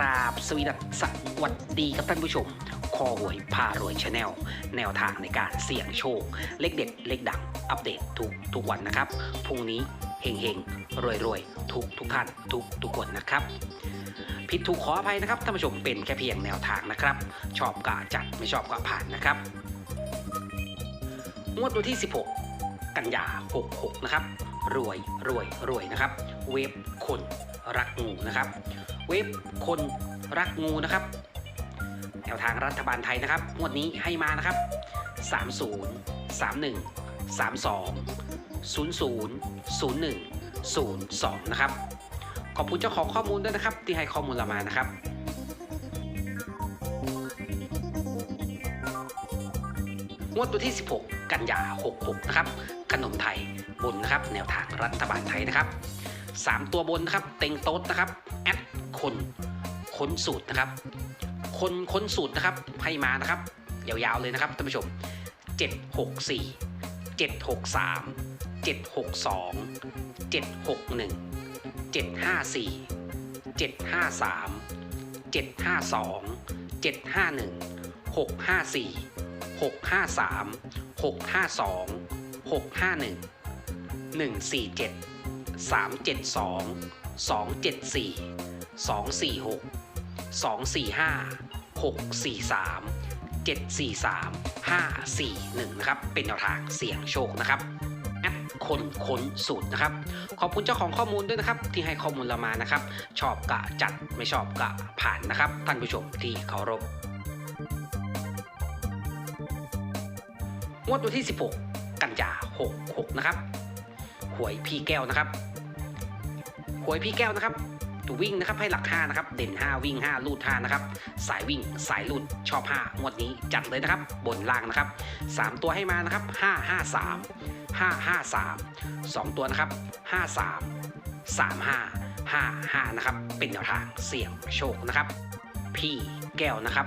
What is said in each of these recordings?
ราบสวีดัสสวัสดีครับท่านผู้ชม คอหวยพารวยชาแนลแนวทางในการเสี่ยงโชค เลขเด็ด เลขดัง อัปเดตทุกทุกวันนะครับ พรุ่งนี้เฮงเฮงรวยรวยทุกทุกท่านทุกทุกคนนะครับ ผิดถูกขออภัยนะครับท่านผู้ชมเป็นแค่เพียงแนวทางนะครับ ชอบก็จัดไม่ชอบก็ผ่านนะครับงวดวันที่ 16 กันยา66 นะครับ รวยรวยรวยนะครับ เว็บคน รักงูนะครับ เว็บคนรักงูนะครับแนวทางรัฐบาลไทยนะครับงวดนี้ให้มานะครับ 30 31 32 00 01 02 นะครับ ขอบคุณเจ้าของข้อมูลด้วยนะครับ ที่ให้ข้อมูลเรามานะครับงวดตัวที่ 16 กันยา 66 นะครับ ขนมไทยบนนะครับ แนวทางรัฐบาลไทยนะครับ 3 ตัวบนนะครับ เต็งโต๊ดนะครับแอดคนค้นสูตรนะครับ คนค้นสูตรนะครับให้มานะครับ ยาวๆเลยนะครับท่านผู้ชม 764 763 762 761 754 753 752 751 654 653 652 651 147 372 274 246 245 643 743 541 นะครับ เป็นแนวทางเสี่ยงโชคนะครับแอดคนค้นสูตรนะครับ ขอบคุณเจ้าของข้อมูลด้วยนะครับ ที่ให้ข้อมูลเรามานะครับ ชอบกะจัดไม่ชอบกะผ่านนะครับ ท่านผู้ชมที่เคารพงวดวันที่ 16 กันยา66 นะครับ หวยพี่แก้วนะครับหวยพี่แก้วนะครับตัววิ่งนะครับให้หลัก 5 นะครับ เด่น 5 วิ่ง 5 ลูด 5 นะครับ สายวิ่งสายลูดชอบ 5 งวดนี้จัดเลยนะครับ บนล่างนะครับ 3 ตัวให้มานะครับ 5 5 3 5 5 3 2 ตัวนะครับ 5 3 3 5 5 5 นะครับ เป็นแนวทางเสี่ยงโชคนะครับ พี่แก้วนะครับ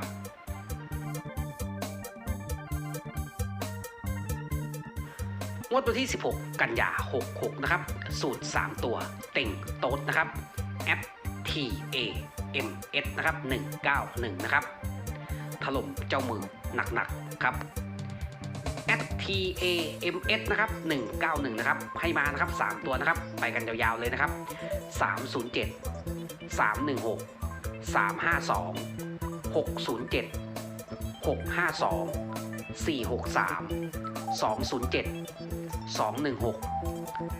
งวดวันที่ 16 กันยา 66 นะครับ สูตร 3 ตัว เต็งโต๊ดนะครับแอป T A M S นะครับ 191 นะครับ ถล่มเจ้ามือหนักๆ ครับ at T A M S นะครับ 191 นะครับ ให้มานะครับ 3 ตัวนะครับ ไปกันยาวๆ เลยนะครับ 307 316 352 607 652 463 207 216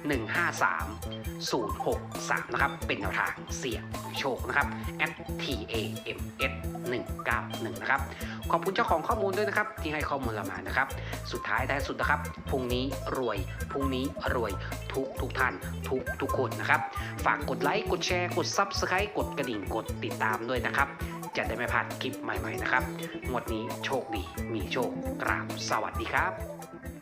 153 063 นะครับ เป็นแนวทางเสี่ยงโชคนะครับ at t a m s 191 นะครับ ขอบคุณเจ้าของข้อมูลด้วยนะครับ ที่ให้ข้อมูลเรามานะครับ สุดท้ายท้ายสุดนะครับ พรุ่งนี้รวย พรุ่งนี้รวยทุกทุกท่าน ทุกทุกคนนะครับ ฝากกดไลค์ กดแชร์ กด Subscribe กดกระดิ่ง กดติดตามด้วยนะครับ จะได้ไม่พลาดคลิปใหม่ๆนะครับงวดนี้โชคดีมีโชคกราบสวัสดีครับ